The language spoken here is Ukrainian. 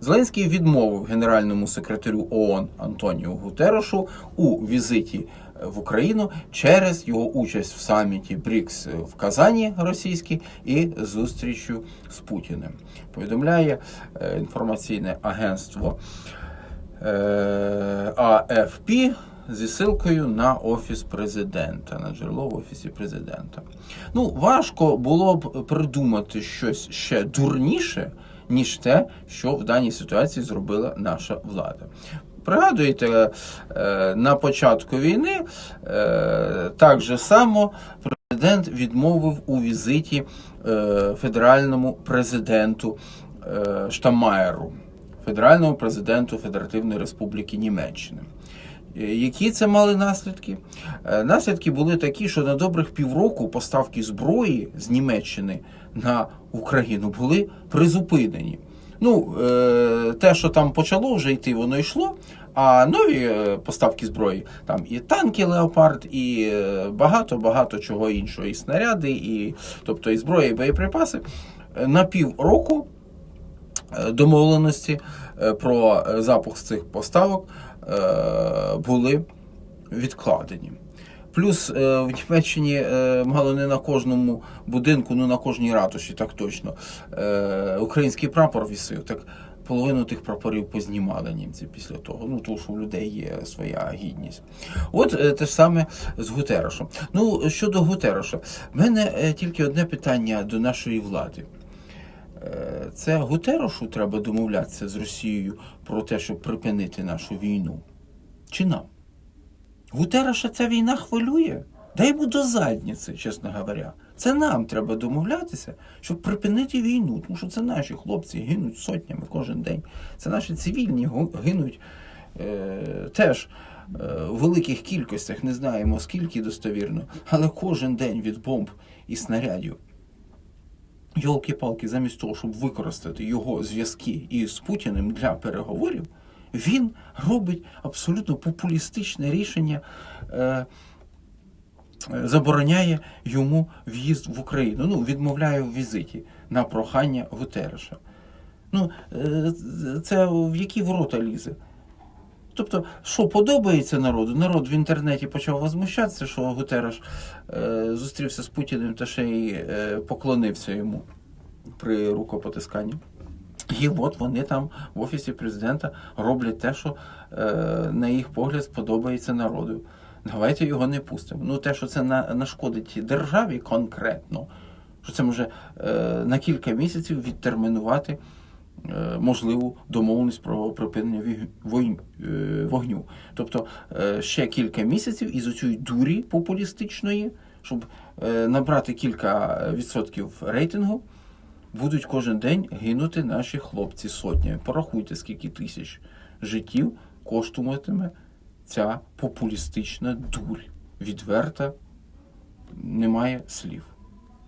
Зеленський відмовив генеральному секретарю ООН Антоніу Гутерошу у візиті в Україну через його участь в саміті БРІКС в Казані російській і зустрічю з Путіним. Повідомляє е, інформаційне агентство е, АФП зі ссылкою на офіс президента, на джерело в офісі президента. Ну, важко було б придумати щось ще дурніше, ніж те, що в даній ситуації зробила наша влада. Пригадуєте, е, на початку війни е, так же само президент відмовив у візиті е, федеральному президенту Штамаєру, федеральному президенту Федеративної Республіки Німеччини. Е, Які це мали наслідки? Е, Наслідки були такі, що на добрих півроку поставки зброї з Німеччини на Україну були призупинені. Ну, е, те, що там почало вже йти, воно йшло. А нові поставки зброї, там і танки Леопард, і багато-багато чого іншого, і снаряди, і тобто і зброя, і боєприпаси. На півроку домовленості е, про запуск цих поставок е, були відкладені. Плюс е, в Німеччині мало не на кожному будинку, ну на кожній ратуші, так точно, український прапор вісив. Так половину тих прапорів познімали німці після того. Ну, тому що у людей є своя гідність. От те ж саме з Гутерошем. Ну, щодо Гутероша, в мене тільки одне питання до нашої влади. Е, Це Гутерошу треба домовлятися з Росією про те, щоб припинити нашу війну. Чи нам? Гутероша ця війна хвилює. Дай йому до задніці, чесно говоря. Це нам треба домовлятися, щоб припинити війну. Тому що це наші хлопці гинуть сотнями кожен день. Це наші цивільні гинуть е, теж е, в великих кількостях, не знаємо скільки достовірно, але кожен день від бомб і снарядів. Йолки-палки, замість того, щоб використати його зв'язки із Путіним для переговорів, він робить абсолютно популістичне рішення, е, е, забороняє йому в'їзд в Україну. Ну, відмовляє в візиті на прохання Гутереша. Ну, е, це в які ворота лізе? Тобто, що подобається народу? Народ в інтернеті почав возмущатися, що Гутереш е, зустрівся з Путіним та ще й е, поклонився йому при рукопотисканні. І от вони там в офісі президента роблять те, що е, на їх погляд сподобається народу. Давайте його не пустимо. Ну, те, що це на, нашкодить державі конкретно, що це може е, на кілька місяців відтермінувати можливу домовленість про припинення е, вогню. Тобто е, ще кілька місяців із оцієї дурі популістичної, щоб е, набрати кілька відсотків рейтингу, будуть кожен день гинути наші хлопці сотнями. Порахуйте, скільки тисяч життів коштуватиме ця популістична дурь. Відверта, немає слів.